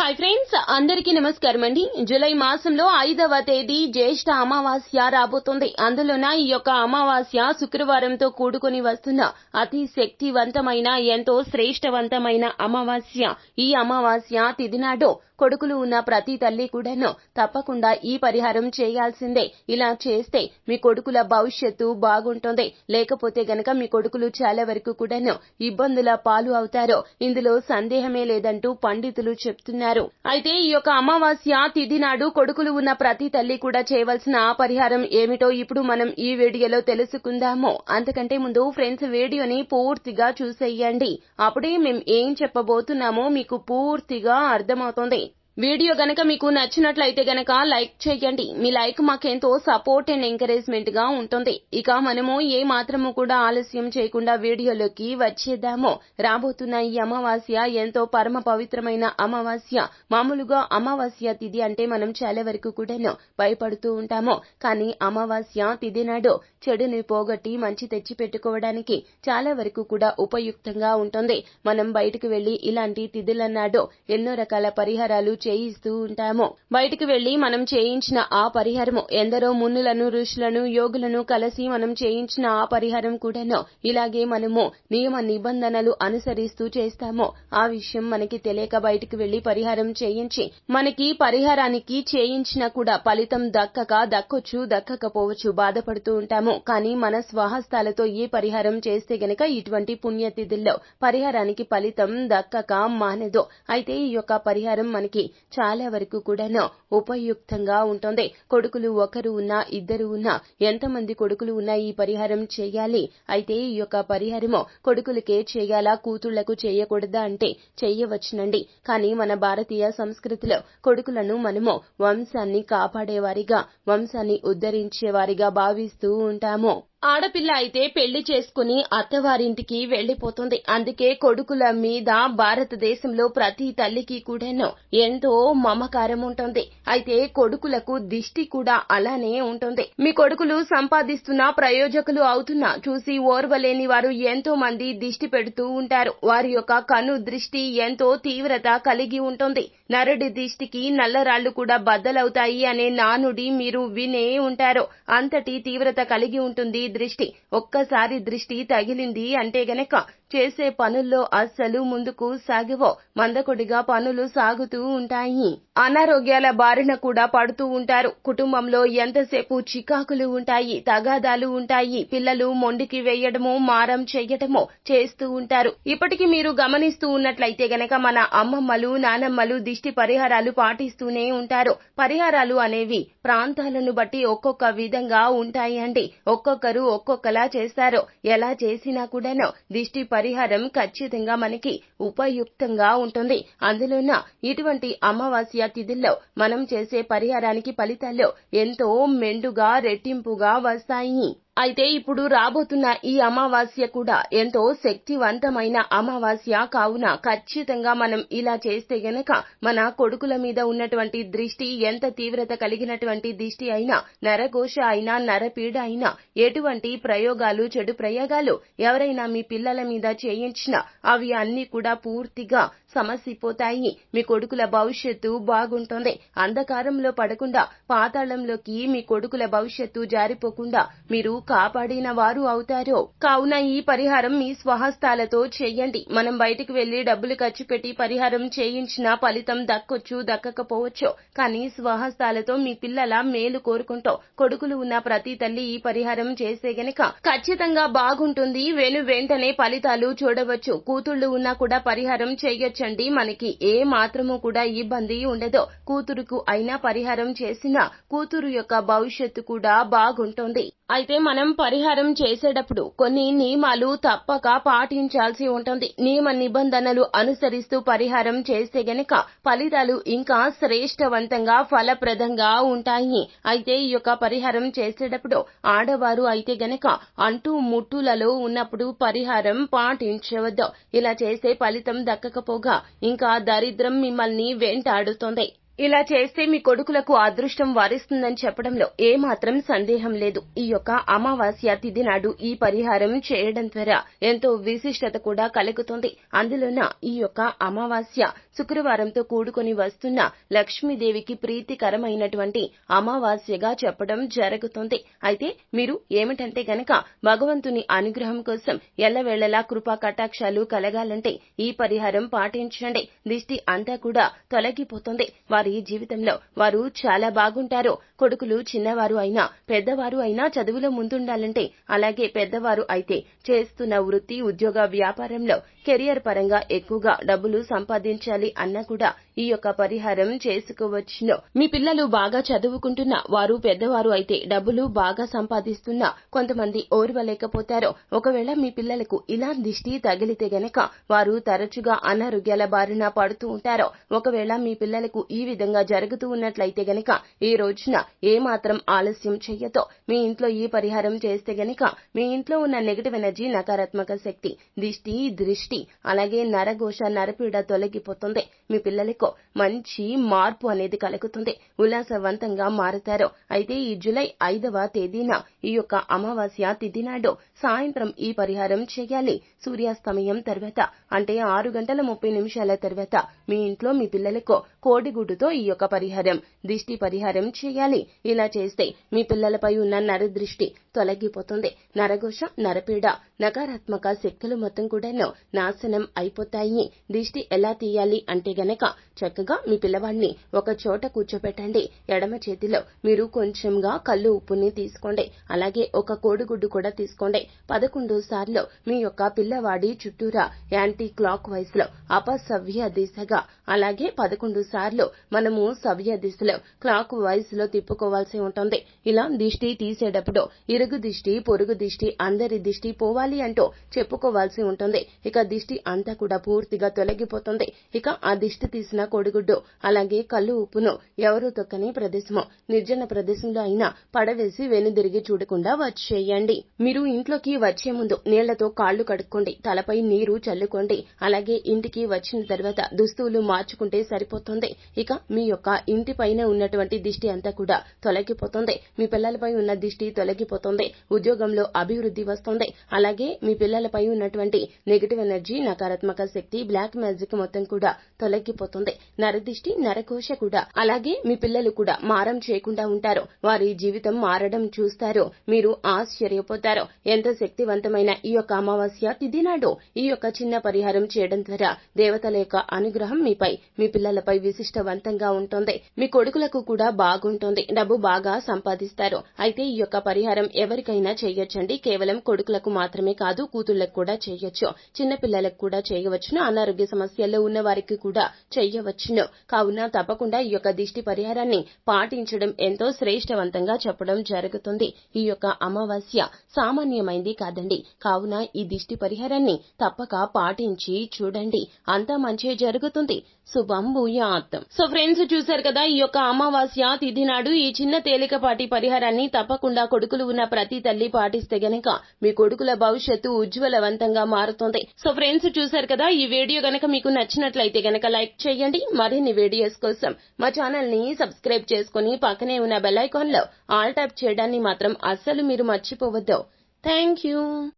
Hi friends అందరికీ నమస్కారం అండి. జూలై మాసంలో ఐదవ తేదీ జ్యేష్ఠ అమావాస్య రాబోతుంది. అందులోన ఈ యొక్క అమావాస్య శుక్రవారంతో కూడుకొని వస్తున్న అతి శక్తివంతమైన ఎంతో శ్రేష్టవంతమైన అమావాస్య. ఈ అమావాస్య తిదినాడు కొడుకులు ఉన్న ప్రతి తల్లి కూడాను తప్పకుండా ఈ పరిహారం చేయాల్సిందే. ఇలా చేస్తే మీ కొడుకుల భవిష్యత్తు బాగుంటుంది. లేకపోతే గనక మీ కొడుకులు చాలా వరకు కూడాను ఇబ్బందుల పాలు అవుతారు. ఇందులో సందేహమే లేదంటూ పండితులు చెప్తున్నారు. అయితే ఈ యొక్క అమావాస్య తిథి నాడు కొడుకులు ఉన్న ప్రతి తల్లి కూడా చేయవలసిన పరిహారం ఏమిటో ఇప్పుడు మనం ఈ వీడియోలో తెలుసుకుందాము. అంతకంటే ముందు ఫ్రెండ్స్ వీడియోని పూర్తిగా చూసేయండి. అప్పుడే మేము ఏం చెప్పబోతున్నామో మీకు పూర్తిగా అర్థమవుతుంది. వీడియో గనక మీకు నచ్చినట్లయితే గనక లైక్ చేయండి. మీ లైక్ మాకెంతో సపోర్ట్ అండ్ ఎంకరేజ్మెంట్గా ఉంటుంది. ఇక మనము ఏ మాత్రము కూడా ఆలస్యం చేయకుండా వీడియోలోకి వచ్చేద్దాము. రాబోతున్న ఈ అమావాస్య ఎంతో పరమ పవిత్రమైన అమావాస్య. మామూలుగా అమావాస్య తిథి అంటే మనం చాలా వరకు కూడాను భయపడుతూ ఉంటాము. కానీ అమావాస్య తిథి నాడు చెడుని పోగొట్టి మంచి తెచ్చి పెట్టుకోవడానికి చాలా వరకు కూడా ఉపయుక్తంగా ఉంటుంది. మనం బయటకు వెళ్ళి ఇలాంటి తిథులన్నాడు ఎన్నో రకాల పరిహారాలు చేయిస్తూ ఉంటాము. బయటికి వెళ్ళి మనం చేయించిన ఆ పరిహారము ఎందరో మున్నులను ఋషులను యోగులను కలిసి మనం చేయించిన ఆ పరిహారం కూడాను ఇలాగే మనము నియమ నిబంధనలు అనుసరిస్తూ చేస్తాము. ఆ విషయం మనకి తెలియక బయటికి వెళ్ళి పరిహారం చేయించి మనకి పరిహారానికి చేయించినా కూడా ఫలితం దక్కక దక్కొచ్చు దక్కకపోవచ్చు బాధపడుతూ ఉంటాము. కానీ మన స్వహస్తాలతో ఏ పరిహారం చేస్తే గనక ఇటువంటి పుణ్యతిథుల్లో పరిహారానికి ఫలితం దక్కక మానదు. అయితే ఈ యొక్క పరిహారం మనకి చాలా వరకు కూడాను ఉపయుక్తంగా ఉంటుంది. కొడుకులు ఒకరు ఉన్నా ఇద్దరు ఉన్నా ఎంతమంది కొడుకులు ఉన్నా ఈ పరిహారం చేయాలి. అయితే ఈ యొక్క పరిహారము కొడుకులకే చేయాలా కూతుళ్ళకు చేయకూడదా అంటే చేయవచ్చునండి. కానీ మన భారతీయ సంస్కృతిలో కొడుకులను మనము వంశాన్ని కాపాడేవారిగా వంశాన్ని ఉద్ధరించేవారిగా భావిస్తూ ఉంటాము. ఆడపిల్ల అయితే పెళ్ళి చేసుకుని అత్తవారింటికి వెళ్ళిపోతుంది అందుకే కొడుకుల మీద భారతదేశంలో ప్రతి తల్లికి కూడాను ఎంతో మమకారం ఉంటుంది. అయితే కొడుకులకు దిష్టి కూడా అలానే ఉంటుంది. మీ కొడుకులు సంపాదిస్తున్న ప్రయోజకులు అవుతున్నా చూసి ఓర్వలేని వారు ఎంతో మంది దిష్టి పెడుతూ ఉంటారు. వారి యొక్క కను దృష్టి ఎంతో తీవ్రత కలిగి ఉంటుంది. నరుడి దిష్టికి నల్లరాళ్ళు కూడా బద్దలవుతాయి అనే నానుడి మీరు వినే ఉంటారు. అంతటి తీవ్రత కలిగి ఉంటుంది దృష్టి ఒక్కసారి దృష్టి తగిలింది అంటే గనక చేసే పనుల్లో అస్సలు ముందుకు సాగవో. మందకొడిగా పనులు సాగుతూ ఉంటాయి. అనారోగ్యాల బారిన కూడా పడుతూ ఉంటారు. కుటుంబంలో ఎంతసేపు చికాకులు ఉంటాయి తగాదాలు ఉంటాయి. పిల్లలు మొండికి వేయడము మారం చేయటము చేస్తూ ఉంటారు. ఇప్పటికి మీరు గమనిస్తూ ఉన్నట్లయితే గనక మన అమ్మమ్మలు నానమ్మలు దిష్టి పరిహారాలు పాటిస్తూనే ఉంటారు. పరిహారాలు అనేవి ప్రాంతాలను బట్టి ఒక్కొక్క విధంగా ఉంటాయి అండి ఒక్కొక్కరు ఒక్కొక్కలా చేస్తారు. ఎలా చేసినా కూడాను దిష్టి పరిహారం ఖచ్చితంగా మనకి ఉపయుక్తంగా ఉంటుంది. అందులోన ఇటువంటి అమావాస్య తిథుల్లో మనం చేసే పరిహారానికి ఫలితాలు ఎంతో మెండుగా రెట్టింపుగా వస్తాయి. అయితే ఇప్పుడు రాబోతున్న ఈ అమావాస్య కూడా ఎంతో శక్తివంతమైన అమావాస్య. కావున ఖచ్చితంగా మనం ఇలా చేస్తే గనక మన కొడుకుల మీద ఉన్నటువంటి దృష్టి ఎంత తీవ్రత కలిగినటువంటి దిష్టి అయినా నరఘోష అయినా నరపీడ అయినా ఎటువంటి ప్రయోగాలు చెడు ప్రయోగాలు ఎవరైనా మీ పిల్లల మీద చేయించినా అవి అన్ని కూడా పూర్తిగా సమసిపోతాయి. మీ కొడుకుల భవిష్యత్తు బాగుంటుంది. అంధకారంలో పడకుండా పాతాళంలోకి మీ కొడుకుల భవిష్యత్తు జారిపోకుండా మీరు కాపాడిన వారు అవుతారు. కావున ఈ పరిహారం మీ స్వహస్తాలతో చేయండి. మనం బయటకు వెళ్ళి డబ్బులు ఖర్చు పెట్టి పరిహారం చేయించిన ఫలితం దక్కొచ్చు దక్కకపోవచ్చు. కానీ స్వహస్తాలతో మీ పిల్లల మేలు కోరుకుంటూ కొడుకులు ఉన్న ప్రతి తల్లి ఈ పరిహారం చేసే గనక ఖచ్చితంగా బాగుంటుంది. వెను వెంటనే ఫలితాలు చూడవచ్చు. కూతుళ్ళు ఉన్నా కూడా పరిహారం చేయొచ్చు. చేయొచ్చండి మనకి ఏ మాత్రము కూడా ఇబ్బంది ఉండదు. కూతురుకు అయినా పరిహారం చేసినా కూతురు యొక్క భవిష్యత్తు కూడా బాగుంటుంది. అయితే మనం పరిహారం చేసేటప్పుడు కొన్ని నియమాలు తప్పక పాటించాల్సి ఉంటుంది. నియమ నిబంధనలు అనుసరిస్తూ పరిహారం చేస్తే గనక ఫలితాలు ఇంకా శ్రేష్టవంతంగా ఫలప్రదంగా ఉంటాయి. అయితే ఈ యొక్క పరిహారం చేసేటప్పుడు ఆడవారు అయితే గనక అంటూ ముట్టులలో ఉన్నప్పుడు పరిహారం పాటించవద్దు. ఇలా చేస్తే ఫలితం దక్కకపోగా ఇంకా దరిద్రం మిమ్మల్ని వెంటాడుతుంది. ఇలా చేస్తే మీ కొడుకులకు అదృష్టం వారిస్తుందని చెప్పడంలో ఏమాత్రం సందేహం లేదు. ఈ యొక్క అమావాస్య తిథి నాడు ఈ పరిహారం చేయడం ద్వారా ఎంతో విశిష్టత కూడా కలుగుతుంది. అందులోన ఈ యొక్క అమావాస్య శుక్రవారంతో కూడుకొని వస్తున్న లక్ష్మీదేవికి ప్రీతికరమైనటువంటి అమావాస్యగా చెప్పడం జరుగుతుంది. అయితే మీరు ఏమిటంటే గనక భగవంతుని అనుగ్రహం కోసం ఎల్లవేళలా కృపా కటాక్షాలు కలగాలంటే ఈ పరిహారం పాటించండి. దిష్టి అంతా కూడా తొలగిపోతుంది. వారి జీవితంలో వారు చాలా బాగుంటారు కొడుకులు చిన్నవారు అయినా పెద్దవారు అయినా చదువులో ముందుండాలంటే అలాగే పెద్దవారు అయితే చేస్తున్న వృత్తి ఉద్యోగ వ్యాపారంలో కెరియర్ పరంగా ఎక్కువగా డబ్బులు సంపాదించాలి అన్నా కూడా ఈ యొక్క పరిహారం చేసుకోవచ్చును. మీ పిల్లలు బాగా చదువుకుంటున్న వారు పెద్దవారు అయితే డబ్బులు బాగా సంపాదిస్తున్నా కొంతమంది ఓర్వలేకపోతారు ఒకవేళ మీ పిల్లలకు ఇలా దిష్టి తగిలితే గనక వారు తరచుగా అనారోగ్యాల బారిన పడుతూ ఉంటారు ఒకవేళ మీ పిల్లలకు ఈ విధంగా జరుగుతూ ఉన్నట్లయితే గనక ఈ రోజున ఏ మాత్రం ఆలస్యం చెయ్యతో మీ ఇంట్లో ఈ పరిహారం చేస్తే గనక మీ ఇంట్లో ఉన్న నెగటివ్ ఎనర్జీ నకారాత్మక శక్తి దిష్టి దృష్టి అలాగే నరఘోష నరపీడ తొలగిపోతుంది. మీ పిల్లలకు మంచి మార్పు అనేది కలుగుతుంది. ఉల్లాసవంతంగా మారుతారు. అయితే ఈ జులై ఐదవ తేదీన ఈ యొక్క అమావాస్య తిథి నాడు సాయంత్రం ఈ పరిహారం చేయాలి. సూర్యాస్తమయం తర్వాత అంటే ఆరు గంటల ముప్పై నిమిషాల తర్వాత మీ ఇంట్లో మీ పిల్లలకు కోడిగుడ్డుతో ఈ యొక్క పరిహారం దిష్టి పరిహారం చేయాలి. ఇలా చేస్తే మీ పిల్లలపై ఉన్న నరదృష్టి తొలగిపోతుంది. నరఘోష నరపీడ నకారాత్మక శక్తులు మొత్తం కూడాను నాశనం అయిపోతాయి. దిష్టి ఎలా తీయాలి అంటే గనక చక్కగా మీ పిల్లవాడిని ఒక చోట కూర్చోపెట్టండి. ఎడమ చేతిలో మీరు కొంచెంగా కళ్ళు ఉప్పుని తీసుకోండి. అలాగే ఒక కోడిగుడ్డు కూడా తీసుకోండి. పదకొండు సార్లు మీ యొక్క పిల్లవాడి చుట్టూరా యాంటీ క్లాక్ వైస్లో అపసవ్య దిశగా అలాగే పదకొండు సార్లు మనము సవ్య దిశలో క్లాక్ వైస్లో తిప్పుకోవాల్సి ఉంటుంది. ఇలా దిష్టి తీసేటప్పుడు ఇరుగు దిష్టి పొరుగు దిష్టి అందరి దిష్టి పోవాలి అంటూ చెప్పుకోవాల్సి ఉంటుంది. ఇక దిష్టి అంతా కూడా పూర్తిగా తొలగిపోతుంది. ఇక ఆ దిష్టి తీసిన కోడిగుడ్డు అలాగే కళ్ళు ఉప్పును ఎవరు తొక్కని ప్రదేశము నిర్జన ప్రదేశంలో అయినా పడవేసి వెనుదిరిగి చూడకుండా వచ్చేయండి. మీరు ఇంట్లోకి వచ్చే ముందు నీళ్ళతో కాళ్ళు కడుక్కోండి తలపై నీరు చల్లుకోండి అలాగే ఇంటికి వచ్చిన తర్వాత దుస్తువులు మార్చుకుంటే సరిపోతుంది. ఇక మీ యొక్క ఇంటి పైన ఉన్నటువంటి దిష్టి అంతా కూడా తొలగిపోతుంది. మీ పిల్లలపై ఉన్న దిష్టి తొలగిపోతుంది. ఉద్యోగంలో అభివృద్ధి వస్తుంది. అలాగే మీ పిల్లలపై ఉన్నటువంటి నెగిటివ్ ఎనర్జీ నకారాత్మక శక్తి బ్లాక్ మ్యాజిక్ మొత్తం కూడా తొలగిపోతుంది. నరదిష్టి నరకోశ కూడా. అలాగే మీ పిల్లలు కూడా మారం చేయకుండా ఉంటారు. వారి జీవితం మారడం చూస్తారు. మీరు ఆశ్చర్యపోతారు. ఎంత శక్తివంతమైన ఈ యొక్క అమావాస్య తిథి నాడు. ఈ యొక్క చిన్న పరిహారం చేయడం ద్వారా దేవతల యొక్క అనుగ్రహం మీపై మీ పిల్లలపై విశిష్టవంతంగా ఉంటుంది. మీ కొడుకులకు కూడా బాగుంటుంది. డబ్బు బాగా సంపాదిస్తారు. అయితే ఈ యొక్క పరిహారం ఎవరికైనా చేయొచ్చండి. కేవలం కొడుకులకు మాత్రమే కాదు కూతుళ్ళకు కూడా చేయొచ్చు. చిన్న పిల్లలకు కూడా చేయవచ్చును. అనారోగ్య సమస్యల్లో ఉన్న వారికి కూడా చేయవచ్చును. కావున తప్పకుండా ఈ యొక్క దిష్టి పరిహారాన్ని పాటించడం ఎంతో శ్రేష్టవంతంగా చెప్పడం జరుగుతుంది. ఈ యొక్క అమావాస్య సామాన్యమైంది కాదండి. కావున ఈ దిష్టి పరిహారాన్ని తప్పక పాటించి చూడండి. అంతా మంచి జరుగుతుంది. శుభం భూయాత్. సో ఫ్రెండ్స్ చూశారు కదా ఈ యొక్క అమావాస్య తిథి నాడు ఈ చిన్న తేలికపాటి పరిహారాన్ని తప్పకుండా కొడుకులు ఉన్న ప్రతి తల్లి పాటిస్తే గనక మీ కొడుకుల భవిష్యత్తు ఉజ్వలవంతంగా మారుతుంది. సో ఫ్రెండ్స్ చూశారు కదా ఈ వీడియో గనక మీకు నచ్చినట్లయితే గనక లైక్ చేయండి. మరిన్ని వీడియోస్ కోసం మా ఛానల్ని సబ్స్క్రైబ్ చేసుకుని పక్కనే ఉన్న బెల్ ఐకాన్లో ఆల్ ట్యాప్ చేయడాన్ని మాత్రం అస్సలు మీరు మర్చిపోవద్దు. Thank you.